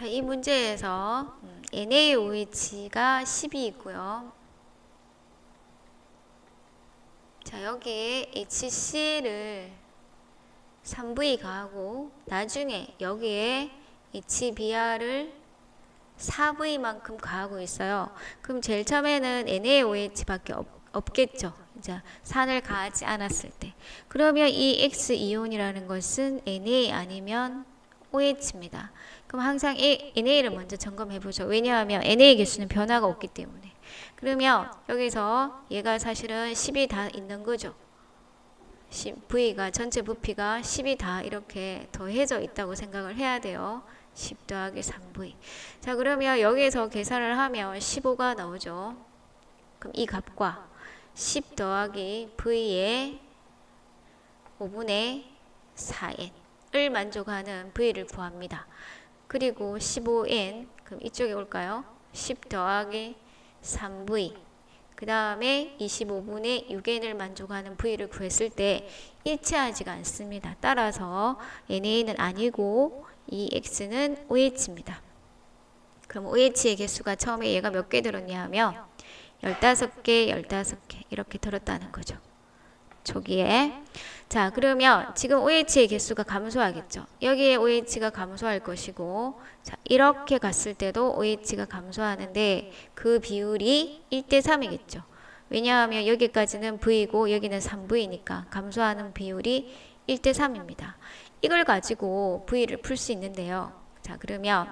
자, 이 문제에서 음, NaOH가 10이 있고요. 자, 여기에 HCl을 3V 가하고 나중에 여기에 HBr을 4V만큼 가하고 있어요. 그럼 제일 처음에는 NaOH밖에 없, 없겠죠. 이제 산을 가하지 않았을 때. 그러면 이 X 이온이라는 것은 Na 아니면 OH입니다. 그럼 항상 A, NA를 먼저 점검해 보죠. 왜냐하면 NA 개수는 변화가 없기 때문에. 그러면 여기서 얘가 사실은 10이 다 있는 거죠. 10, V가 전체 부피가 10이 다 이렇게 더해져 있다고 생각을 해야 돼요. 10 더하기 3V. 자, 그러면 여기에서 계산을 하면 15가 나오죠. 그럼 이 값과 10 더하기 V의 5분의 4n 을 만족하는 V를 구합니다. 그리고 15n, 그럼 이쪽에 올까요? 10 더하기 3V. 그 다음에 25분의 6n을 만족하는 V를 구했을 때 일치하지가 않습니다. 따라서 NA는 아니고 이 X는 OH입니다. 그럼 OH의 개수가 처음에 얘가 몇 개 들었냐 하면 15개, 15개 이렇게 들었다는 거죠. 초기에. 자, 그러면 지금 OH의 개수가 감소하겠죠. 여기에 OH가 감소할 것이고, 자, 이렇게 갔을 때도 OH가 감소하는데 그 비율이 1대 3이겠죠. 왜냐하면 여기까지는 V고 여기는 3V니까 감소하는 비율이 1대 3입니다. 이걸 가지고 V를 풀 수 있는데요. 자, 그러면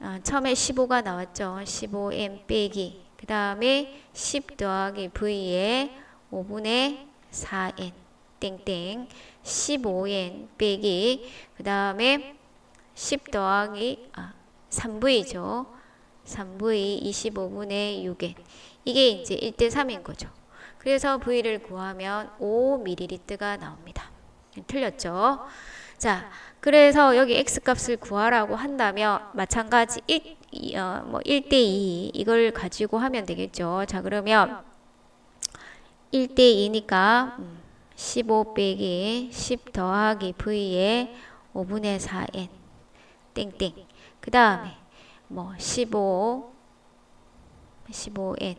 어, 처음에 15가 나왔죠. 15M 빼기. 그 다음에 10 더하기 V에 5분의 4N. 땡땡 15n 빼기. 그 다음에 10 더하기 아, 3v죠. 3v 25분의 6n 이게 이제 1대 3인 거죠. 그래서 v를 구하면 5ml가 나옵니다. 틀렸죠? 자 그래서 여기 x 값을 구하라고 한다면 마찬가지 1, 어, 뭐 1대 2 이걸 가지고 하면 되겠죠. 자 그러면 1대 2니까 음, 15 빼기 10 더하기 v에 5분의 4n 땡땡 그 다음에 뭐 15 15n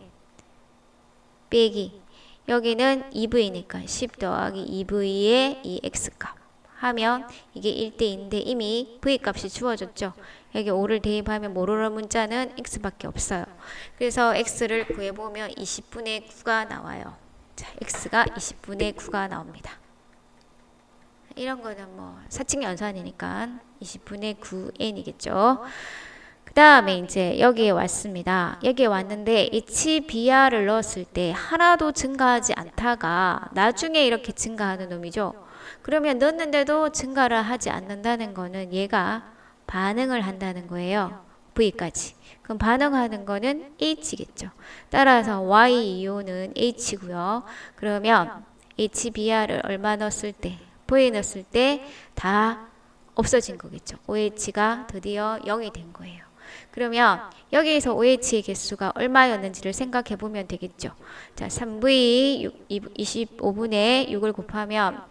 빼기 여기는 2v니까 10 더하기 2v의 이 x값 하면 이게 1대2인데 이미 v값이 주어졌죠. 여기 5를 대입하면 모르는 문자는 x밖에 없어요. 그래서 x를 구해보면 20분의 9가 나와요. 자, x가 20분의 9가 나옵니다. 이런 거는 뭐 사칙 연산이니까 20분의 9n이겠죠. 그 다음에 이제 여기에 왔습니다. 여기에 왔는데 HBR을 넣었을 때 하나도 증가하지 않다가 나중에 이렇게 증가하는 놈이죠. 그러면 넣었는데도 증가를 하지 않는다는 거는 얘가 반응을 한다는 거예요. V까지. 그럼 반응하는 거는 H겠죠. 따라서 Y 이온은 H고요. 그러면 HBr을 얼마 넣었을 때, V 넣었을 때 다 없어진 거겠죠. OH가 드디어 0이 된 거예요. 그러면 여기에서 OH의 개수가 얼마였는지를 생각해 보면 되겠죠. 자, 3V 6, 25분의 6을 곱하면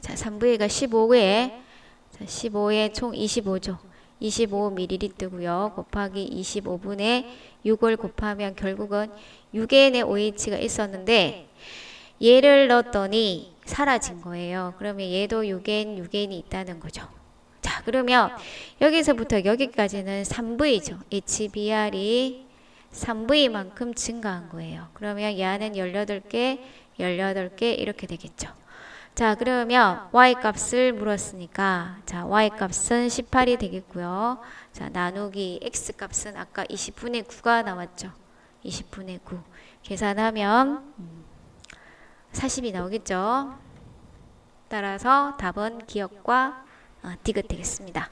자, 3V가 15에 자, 15에 총 25죠. 25ml고요. 곱하기 25분의 6을 곱하면 결국은 6n의 OH가 있었는데 얘를 넣었더니 사라진 거예요. 그러면 얘도 6n, 6n이 있다는 거죠. 자, 그러면 여기서부터 여기까지는 3V죠. HBr이 3V만큼 증가한 거예요. 그러면 얘는 18개, 18개 이렇게 되겠죠. 자, 그러면 y 값을 물었으니까 자, y 값은 18이 되겠고요. 자, 나누기 x 값은 아까 20분의 9가 나왔죠. 20분의 9. 계산하면 40이 나오겠죠. 따라서 답은 기억과 어, 디귿 되겠습니다.